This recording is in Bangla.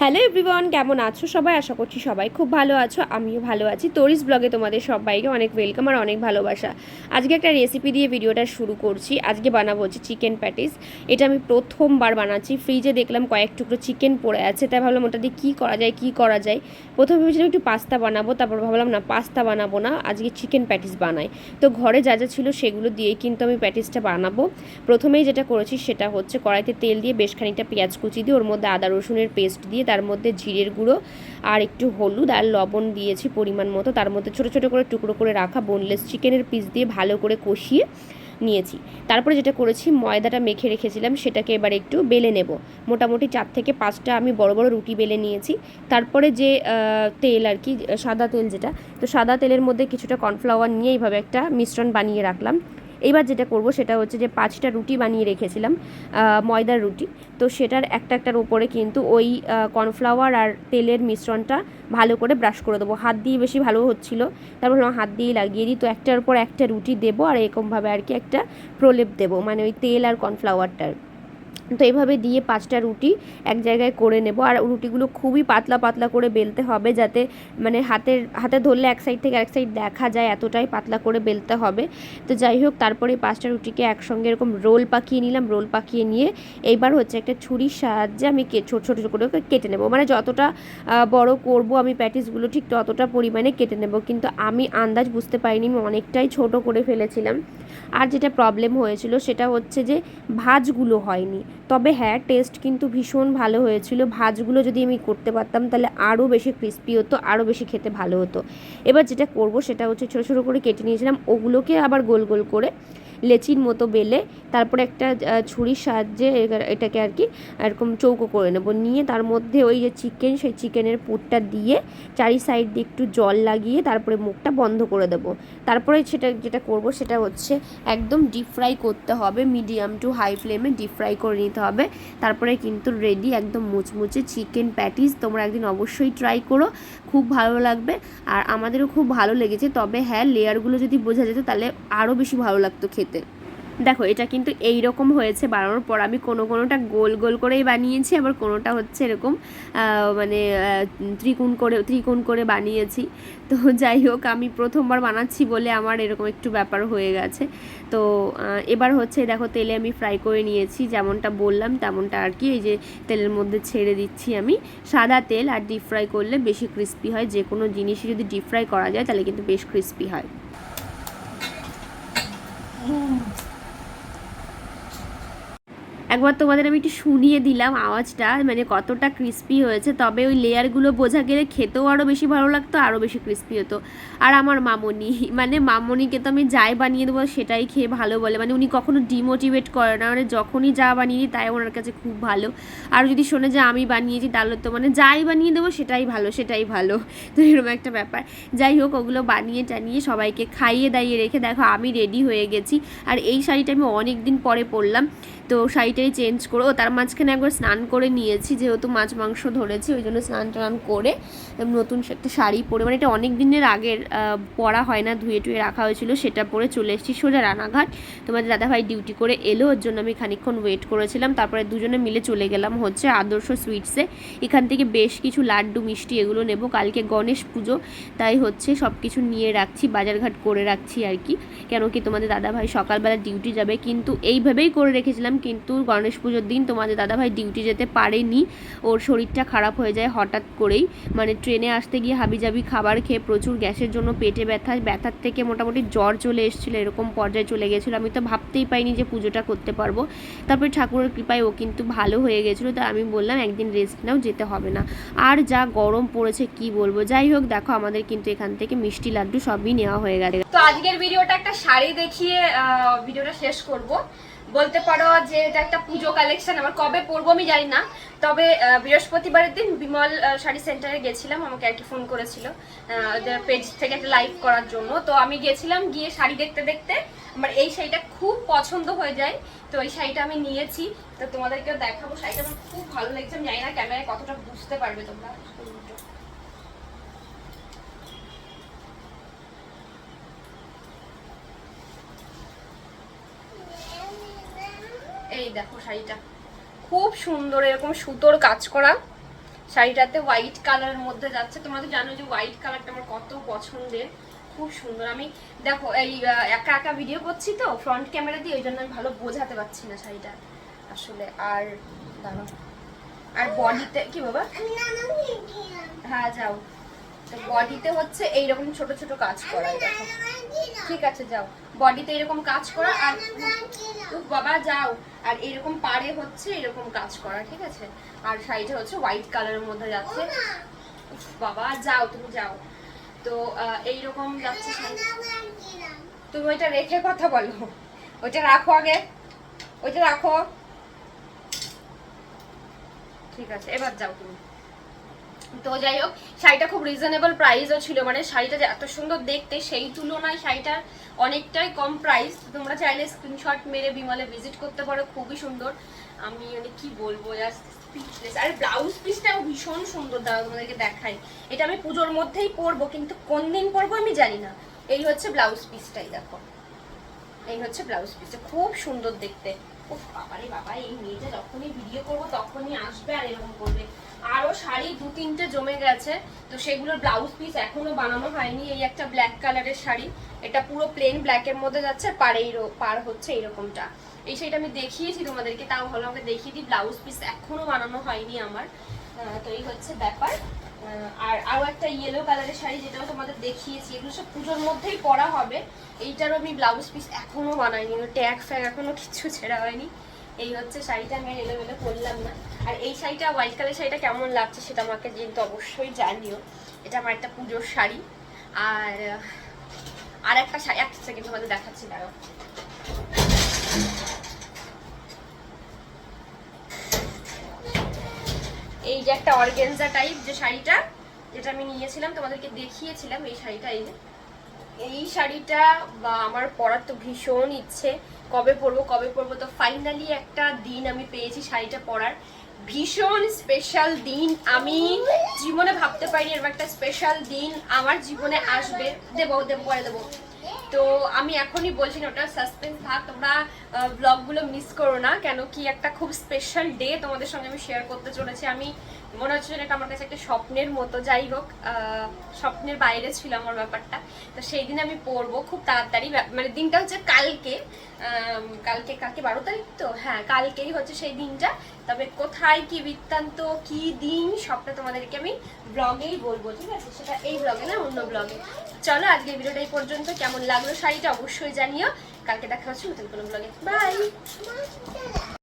হ্যালো এভরিওয়ান কেমন আছো সবাই? আশা করছি সবাই খুব ভালো আছো, আমিও ভালো আছি। তোরিস ব্লগে তোমাদের সবাইকে অনেক ওয়েলকাম আর অনেক ভালোবাসা। আজকে একটা রেসিপি দিয়ে ভিডিওটা শুরু করছি। আজকে বানাবো হচ্ছে চিকেন প্যাটিস এটা আমি প্রথমবার বানাচ্ছি। ফ্রিজে দেখলাম কয়েক টুকরো চিকেন পড়ে আছে, তাই ভাবলাম ওটা দিয়ে কী করা যায়, কী করা যায়? প্রথমে ভেবেছিলাম একটু পাস্তা বানাবো, তারপর ভাবলাম না পাস্তা বানাবো না, আজকে চিকেন প্যাটিস বানাই। তো ঘরে যা যা ছিল সেগুলো দিয়েই কিন্তু আমি প্যাটিসটা বানাবো। প্রথমেই যেটা করেছি সেটা হচ্ছে কড়াইতে তেল দিয়ে বেশ খানিকটা পেঁয়াজ কুচি দিয়ে, ওর মধ্যে আদা রসুনের পেস্ট দিয়ে তার মধ্যে জিরের গুঁড়ো আর একটু হলুদ আর লবণ দিয়েছি পরিমাণ মতো। তার মধ্যে ছোটো ছোটো করে টুকরো করে রাখা বোনলেস চিকেনের পিস দিয়ে ভালো করে কষিয়ে নিয়েছি। তারপরে যেটা করেছি, ময়দাটা মেখে রেখেছিলাম, সেটাকে এবার একটু বেলে নেব। মোটামুটি চার থেকে পাঁচটা আমি বড় বড় রুটি বেলে নিয়েছি। তারপরে যে তেল আর কি, সাদা তেল যেটা, তো সাদা তেলের মধ্যে কিছুটা কর্নফ্লাওয়ার নিয়ে এইভাবে একটা মিশ্রণ বানিয়ে রাখলাম। এবার যেটা করব সেটা হচ্ছে যে পাঁচটা রুটি বানিয়ে রেখেছিলাম ময়দার রুটি। তো সেটার একটা একটার উপরে কিন্তু ওই কর্নফ্লাওয়ার আর তেলের মিশ্রণটা ভালো করে ব্রাশ করে দেবো। হাত দিয়ে বেশি ভালো হচ্ছিল, তারপর আমার হাত দিয়েই লাগিয়ে দিই। তো একটার পর একটা রুটি দেবো আর এরকমভাবে আর কি একটা প্রলেপ দেবো মানে ওই তেল আর কর্নফ্লাওয়ারটার। তো এইভাবে দিয়ে পাঁচটা রুটি এক জায়গায় করে নেব। আর রুটিগুলো খুবই পাতলা পাতলা করে বেলতে হবে যাতে মানে হাতের, হাতে ধরলে এক সাইড থেকে এক সাইড দেখা যায় এতটাই পাতলা করে বেলতে হবে। তো যাই হোক, তারপরে পাঁচটা রুটিকে একসঙ্গে এরকম রোল পাকিয়ে নিলাম, রোল পাকিয়ে নিয়ে এইবার হচ্ছে একটা ছুরির সাহায্যে আমি ছোটো ছোটো করে কেটে নেব। মানে যতটা বড় করব আমি প্যাটিসগুলো ঠিক ততটা পরিমাণে কেটে নেব। কিন্তু আমি আন্দাজ বুঝতে পারিনি, আমি অনেকটাই ছোট করে ফেলেছিলাম। আর যেটা প্রবলেম হয়েছিল সেটা হচ্ছে যে ভাজগুলো হয়নি। তবে হ্যাঁ টেস্ট কিন্তু ভীষণ ভালো হয়েছিল। ভাজগুলো যদি আমি করতে পারতাম, তাহলে আরও বেশি ক্রিস্পি হতো আরও বেশি খেতে ভালো হতো। এবার যেটা করব, সেটা হচ্ছে ছোটো ছোটো করে কেটে নিয়েছিলাম। ওগুলোকে আবার গোল গোল করে লেচির মতো বেলে তারপরে একটা ছুরির সাহায্যে এটাকে আর কি, এরকম চৌকো করে নেব। নিয়ে তার মধ্যে ওই যে চিকেন, সেই চিকেনের পুরটা দিয়ে চারি সাইড দিয়ে একটু জল লাগিয়ে তারপরে মুখটা বন্ধ করে দেব। তারপরে সেটা, যেটা করব সেটা হচ্ছে একদম ডিপ ফ্রাই করতে হবে মিডিয়াম টু হাই ফ্লেমে ডিপ ফ্রাই করে নিতে হবে। তারপরে কিন্তু রেডি একদম মুচমুচে চিকেন প্যাটিস তোমরা একদিন অবশ্যই ট্রাই করো, খুব ভালো লাগবে। আর আমাদেরও খুব ভালো লেগেছে, তবে হ্যাঁ লেয়ারগুলো যদি বোঝা যেত তাহলে আরও বেশি ভালো লাগতো খেতে। দেখো, এটা কিন্তু এই রকম হয়েছে বানানোর পর। আমি কোনো কোনোটা গোল গোল করেই বানিয়েছি, আবার কোনোটা হচ্ছে এরকম মানে ত্রিকোণ করে ত্রিকোণ করে বানিয়েছি। তো যাই হোক, আমি প্রথমবার বানাচ্ছি বলে আমার এরকম একটু ব্যাপার হয়ে গেছে। তো এবার হচ্ছে দেখো, তেলে আমি ফ্রাই করে নিয়েছি। যেমনটা বললাম, তেমনটা আর কি, এই যে তেলের মধ্যে ছেড়ে দিচ্ছি আমি। সাদা তেল আর ডিপ ফ্রাই করলে বেশি ক্রিস্পি হয়। যে কোনো জিনিসই যদি ডিপ ফ্রাই করা যায়, তাহলে কিন্তু বেশ ক্রিস্পি হয়। Mm-hmm. একবার তোমাদের আমি একটু শুনিয়ে দিলাম আওয়াজটা মানে কতটা ক্রিস্পি হয়েছে। তবে ওই লেয়ারগুলো বোঝা গেলে খেতেও আরও বেশি ভালো লাগতো আরও বেশি ক্রিস্পি হতো। আর আমার মামনি মানে মামনিকে তো আমি যাই বানিয়ে দেবো সেটাই খেয়ে ভালো বলে। মানে উনি কখনো ডিমোটিভেট করে না মানে যখনই যা বানিয়ে দিই তাই ওনার কাছে খুব ভালো। আর যদি শোনে যে আমি বানিয়েছি তাহলে তো মানে যাই বানিয়ে দেবো সেটাই ভালো সেটাই ভালো। তো এরকম একটা ব্যাপার। যাই হোক, ওগুলো বানিয়ে টানিয়ে সবাইকে খাইয়ে দাইয়ে রেখে দেখো আমি রেডি হয়ে গেছি। আর এই শাড়িটা আমি অনেক দিন পরে পরলাম। তো শাড়িটাই চেঞ্জ করে ও তার মাঝখানে একবার স্নান করে নিয়েছি, যেহেতু মাছ মাংস ধরেছি, ওই জন্য স্নান টান করে নতুন একটা শাড়ি পরে মানে এটা অনেক দিনের আগের পরা হয় না, ধুয়ে টুয়ে রাখা হয়েছিল, সেটা পরে চলে এসেছি সোজা রানাঘাট। তোমাদের দাদাভাই ডিউটি করে এলো, ওর জন্য আমি খানিকক্ষণ ওয়েট করেছিলাম, তারপরে দুজনে মিলে চলে গেলাম হচ্ছে আদর্শ সুইটসে এখান থেকে বেশ কিছু লাড্ডু, মিষ্টি এগুলো নেব, কালকে গণেশ পুজো, তাই হচ্ছে সব কিছু নিয়ে রাখছি, বাজারঘাট করে রাখছি আর কি। কেন কি তোমাদের দাদাভাই সকালবেলা ডিউটি যাবে, কিন্তু এইভাবেই করে রেখেছিলাম, কিন্তু গণেশ পুজোর দিন তোমাদের দাদাভাই ডিউটি যেতে পারেনি। ওর শরীরটা খারাপ হয়ে যায় হঠাৎ করেই। মানে ট্রেনে আসতে গিয়ে হাবিজাবি খাবার খেয়ে প্রচুর গ্যাসের জন্য পেটে ব্যথা। ব্যথার থেকে মোটামুটি জ্বর চলে এসেছিল, এরকম পর্যায়ে চলে গেছিল। আমি তো ভাবতেই পাইনি যে পুজোটা করতে পারব। তারপরে ঠাকুরের কৃপায় ও কিন্তু ভালো হয়ে গেছিল। তো আমি বললাম, একদিন রেস্ট নাও, যেতে হবে না। আর যা গরম পড়েছে, কি বলব? যাই হোক, দেখো আমাদের কিন্তু এখান থেকে মিষ্টি, লাড্ডু সবই নেওয়া হয়ে গেছে। তো আজকের ভিডিওটা একটা শাড়ি দেখিয়ে ভিডিওটা শেষ করব। বলতে পারো যে এটা একটা পুজো কালেকশন আবার কবে পরবো আমি জানি না। তবে বৃহস্পতিবারের দিন বিমল শাড়ি সেন্টারে গেছিলাম, আমাকে আর কি ফোন করেছিল। পেজ থেকে একটা লাইভ করার জন্য। তো আমি গেছিলাম গিয়ে শাড়ি দেখতে দেখতে। আমার এই শাড়িটা খুব পছন্দ হয়ে যায়। তো এই শাড়িটা আমি নিয়েছি। তো তোমাদেরকেও দেখাবো। শাড়িটা আমার খুব ভালো লেগেছে। আমি জানি না ক্যামেরায় কতটা বুঝতে পারবে তোমরা। এই দেখো শাড়িটা। খুব সুন্দর এরকম সুতোর কাজ করা। শাড়িটাতে হোয়াইট কালারের মধ্যে যাচ্ছে। তোমরা তো জানো যে হোয়াইট কালারটা আমার কত পছন্দের। খুব সুন্দর। আমি দেখো এই একা একা ভিডিও করছি তো ফ্রন্ট ক্যামেরা দিয়ে, ওই জন্য আমি ভালো বোঝাতে পারছি না শাড়িটা আসলে। আর দাঁড়াও। আর বডিতে কি বাবা? হ্যাঁ যাও। বডিতে হচ্ছে এইরকম ছোট ছোট কাজ করা দেখো। ঠিক আছে, যাও। বডিতে এরকম কাজ করা আর বাবা, যাও। আর এরকম পাড়ে হচ্ছে এরকম কাজ করা, ঠিক আছে? আর শাড়িটা হচ্ছে হোয়াইট কালারের মধ্যে যাচ্ছে। বাবা, যাও, তুমি যাও। তো এইরকম যাচ্ছে তুমি ওইটা রেখে কথা বলো। ওইটা রাখো আগে। ওইটা রাখো। ঠিক আছে, এবার যাও তুমি। তো যাই হোক, শাড়িটা খুব রিজনেবল প্রাইসও ছিল। মানে শাড়িটা যে এত সুন্দর দেখতে, সেই তুলনায় শাড়িটার অনেকটাই কম প্রাইস তোমরা চাইলে স্ক্রিনশট মেরে বিমলে ভিজিট করতে পারো, খুবই সুন্দর। আমি মানে কি বলব জাস্ট স্পিচলেস আর ব্লাউজ পিসটাও ভীষণ সুন্দর দাও তোমাদেরকে দেখাই। এটা আমি পুজোর মধ্যেই পরবো, কিন্তু কোন দিন পরবো আমি জানি না। এই হচ্ছে ব্লাউজ পিসটাই দেখো। এই হচ্ছে ব্লাউজ পিসটা খুব সুন্দর দেখতে। ও বাবারে বাবা, এই মেয়েটা যখনই ভিডিও করব, তখনই আসবে আর এরকম করবে। আরও শাড়ি দু তিনটে জমে গেছে। তো সেগুলোর ব্লাউজ পিস এখনও বানানো হয়নি। এই একটা ব্ল্যাক কালারের শাড়ি। এটা পুরো প্লেন ব্ল্যাকের মধ্যে যাচ্ছে পার এই পার হচ্ছে এরকমটা। এই শাড়িটা আমি দেখিয়েছি তোমাদেরকে, তাও ভালো আমাকে দেখিয়ে দিই। ব্লাউজ পিস এখনও বানানো হয়নি আমার। তো এই হচ্ছে ব্যাপার। আর আরও একটা ইয়েলো কালারের শাড়ি যেটাও তোমাদের দেখিয়েছি, এগুলো সব পুজোর মধ্যেই পরা হবে। এইটারও আমি ব্লাউজ পিস এখনও বানাইনি। ট্যাগ ফ্যাগ এখনও কিছু ছেঁড়া হয়নি। এই হচ্ছে শাড়িটা, আমি আর এলোমেলো করলাম না। আর এই শাড়িটা হোয়াইট কালার শাড়িটা কেমন লাগছে সেটা আমাকে কিন্তু অবশ্যই জানিও। এটা আমার একটা পুজোর শাড়ি। আর আর একটা শাড়ি একটা সেকেন্ড তোমাদের দেখাচ্ছি, দাঁড়াও। এই যে একটা অর্গেনজা টাইপ যে শাড়িটা, যেটা আমি নিয়েছিলাম, তোমাদেরকে দেখিয়েছিলাম এই শাড়িটা এই এই শাড়িটা বা আমার পরার তো ভীষণ ইচ্ছে। কবে পরবো কবে পরবো তো ফাইনালি একটা দিন আমি পেয়েছি শাড়িটা পরার। ভীষণ স্পেশাল দিন। আমি জীবনে ভাবতে পারিনি এরকম একটা স্পেশাল দিন আমার জীবনে আসবে। দেবো দেবো, পরে দেবো। তো আমি এখনই বলছি না, ওটা সাসপেন্স থাক, তোমরা ব্লগগুলো মিস করো না, কেন কি একটা খুব স্পেশাল ডে তোমাদের সঙ্গে আমি শেয়ার করতে চলেছি। আমি, মনে হচ্ছে এটা আমার কাছে একটা স্বপ্নের মতো, যাই হোক স্বপ্নের বাইরে ছিল আমার ব্যাপারটা। তো সেই দিন আমি পড়ব, খুব তাড়াতাড়ি মানে দিনটা হচ্ছে কালকে কালকে কালকে বারো তারিখ তো? হ্যাঁ কালকেই হচ্ছে সেই দিনটা। তবে কোথায় কি বৃত্তান্ত, কি দিন, সবটা তোমাদেরকে আমি ব্লগেই বলব, ঠিক আছে? সেটা এই ব্লগে না, অন্য ব্লগে চলো আজকে ভিডিওটা এই পর্যন্ত। কেমন লাগল শাড়িটা অবশ্যই জানিও। কালকে দেখা হচ্ছে নতুন কোনো ব্লগে বাই